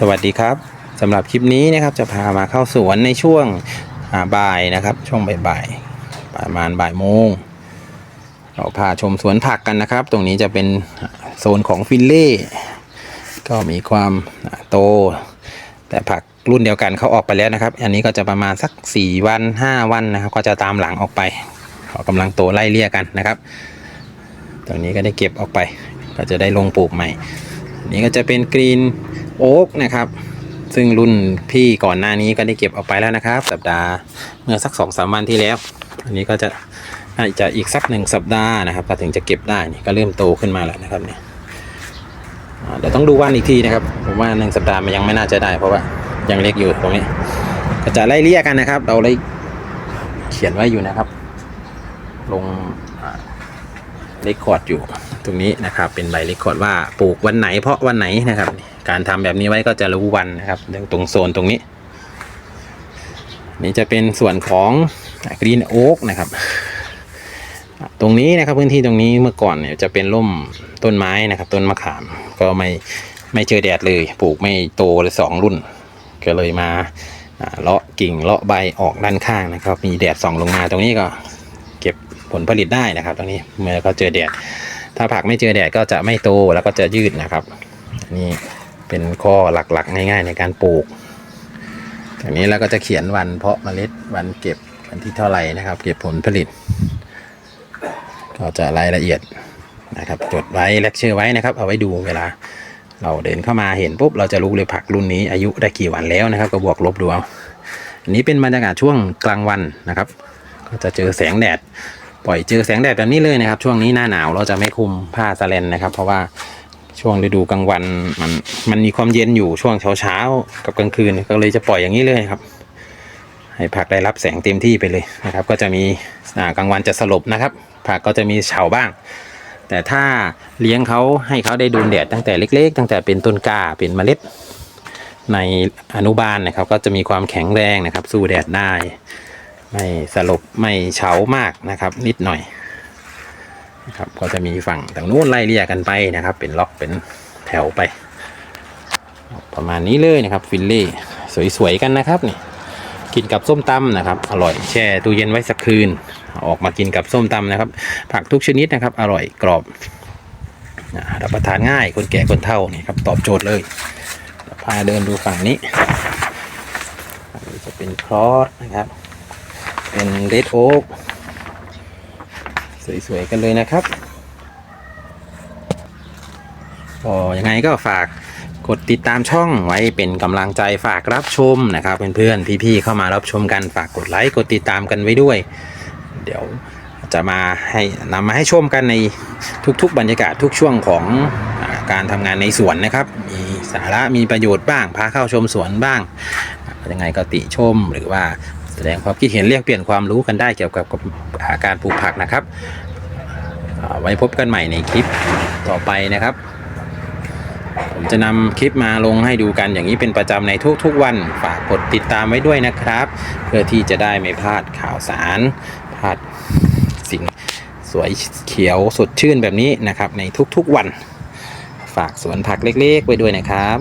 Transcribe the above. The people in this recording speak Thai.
สวัสดีครับสำหรับคลิปนี้นะครับจะพามาเข้าสวนในช่วงบ่ายนะครับ ช่วงบ่ายๆประมาณบ่ายโมงเราพาชมสวนผักกันนะครับ ตรงนี้จะเป็นโซนของฟิลเล่ก็มีความโต แต่ผักรุ่นเดียวกันเขาออกไปแล้วนะครับ อันนี้ก็จะประมาณสัก 4 วัน 5 วันนะครับ ก็จะตามหลังออกไปเขากำลังโตไล่เลี่ยกันนะครับ ตรงนี้ก็ได้เก็บออกไป ก็จะได้ลงปลูกใหม่นนี้ก็จะเป็นกรีน โอ๊กนะครับ ซึ่งรุ่นพี่ก่อนหน้านี้ก็ได้เก็บออกไปแล้วนะครับ สัปดาห์เมื่อสักสองสามวันที่แล้ว อันนี้ก็จะอาจจะอีกสักหนึ่งสัปดาห์นะครับถึงจะเก็บได้นี่ก็เริ่มโตขึ้นมาแล้วนะครับเนี่ยเดี๋ยวต้องดูวันอีกทีนะครับ ผมว่าหนึ่งสัปดาห์มันยังไม่น่าจะได้ เพราะว่ายังเล็กอยู่ตรงนี้ก็จะไล่เลี่ยกันนะครับ เราเลยเขียนไว้อยู่นะครับ ลงเลคคอร์ดอยู่ตรงนี้นะครับ เป็นใบเลคคอร์ดว่าปลูกวันไหนเพราะวันไหนนะครับ การทำแบบนี้ไว้ก็จะรู้วันนะครับตรงโซนตรงนี้ นี่จะเป็นส่วนของกรีนโอ๊กนะครับ ตรงนี้นะครับพื้นที่ตรงนี้เมื่อก่อนเนี่ยจะเป็นร่มต้นไม้นะครับ ต้นมะขามก็ไม่ไม่เจอแดดเลย ปลูกไม่โตเลยสองรุ่น ก็เลยมาเลาะกิ่งเลาะใบออกด้านข้างนะครับ มีแดดส่องลงมาตรงนี้ก็เก็บผลผลิตได้นะครับ ตรงนี้เมื่อเขาเจอแดดถ้าผักไม่เจอแดดก็จะไม่โตแล้วก็จะยืดนะครับ นี่ เป็นข้อหลักๆ ง่าย ๆ ในการปลูกอย่างนี้แล้วก็จะเขียนวันเพาะเมล็ดวันเก็บวันที่เท่าไหร่นะครับ เก็บผลผลิต ก็จะรายละเอียดนะครับ จดไว้เลคเชอร์ไว้นะครับ เอาไว้ดูเวลา เราเดินเข้ามาเห็นปุ๊บเราจะรู้เลยผักรุ่นนี้ อายุได้กี่วันแล้วนะครับ ก็บวกลบดูเอาอันนี้เป็นบรรยากาศช่วงกลางวันนะครับ ก็จะเจอแสงแดดปล่อยเจอแสงแดดแบบนี้เลยนะครับ ช่วงนี้หน้าหนาวเราจะไม่คุมผ้าสแลนนะครับ เพราะว่า ช่วงฤดูกลางวันมันมันมีความเย็นอยู่ช่วงเช้าเช้ากับกลางคืนก็เลยจะปล่อยอย่างนี้เลยครับ ให้ผักได้รับแสงเต็มที่ไปเลยนะครับ ก็จะมีกลางวันจะสลบนะครับ ผักก็จะมีเฉาบ้าง แต่ถ้าเลี้ยงเขาให้เขาได้โดนแดดตั้งแต่เล็ก ๆ ตั้งแต่เป็นต้นกล้าเป็นเมล็ด ในอนุบาลนะครับ ก็จะมีความแข็งแรงนะครับ สู้แดดได้ ไม่สลบไม่เฉามากนะครับ นิดหน่อย ครับก็จะมีฝั่งทางนู้นไล่เลี่ยกันไปนะครับ เป็นล็อกเป็นแถวไป ประมาณนี้เลยนะครับฟิลเล่สวยๆกันนะครับนี่กินกับส้มตำนะครับ อร่อยแช่ตู้เย็นไว้สักคืน ออกมากินกับส้มตำนะครับ ผักทุกชนิดนะครับ อร่อยกรอบรับประทานง่ายคนแก่คนเฒ่านี่ครับตอบโจทย์เลยพาเดินดูฝั่งนี้ฝั่งนี้จะเป็นครอสนะครับ เป็นเรดโอ๊ก สวยๆกันเลยนะครับก็ยังไงก็ฝากกดติดตามช่องไว้เป็นกำลังใจฝากรับชมนะครับเพื่อนๆพี่ๆเข้ามารับชมกันฝากกดไลค์กดติดตามกันไว้ด้วย เดี๋ยวจะมาให้นำมาให้ชมกันในทุกๆ บรรยากาศทุกช่วงของอการทำงานในสวนนะครับ มีสาระมีประโยชน์บ้างพาเข้าชมสวนบ้างยังไงก็ติชมหรือว่า แสดงความคิดเห็นเรียกเปลี่ยนความรู้กันได้เกี่ยวกับาการปลูกผักนะครับไว้พบกันใหม่ในคลิปต่อไปนะครับ ผมจะนำคลิปมาลงให้ดูกันอย่างนี้เป็นประจำในทุกๆวัน ฝากกดติดตามไว้ด้วยนะครับ เพื่อที่จะได้ไม่พลาดข่าวสารพลาดสิ่งสวยเขียวสดชื่นแบบนี้นะครับ ในทุกๆวัน ฝากสวนผักเล็กๆ ไว้ด้วยนะครับ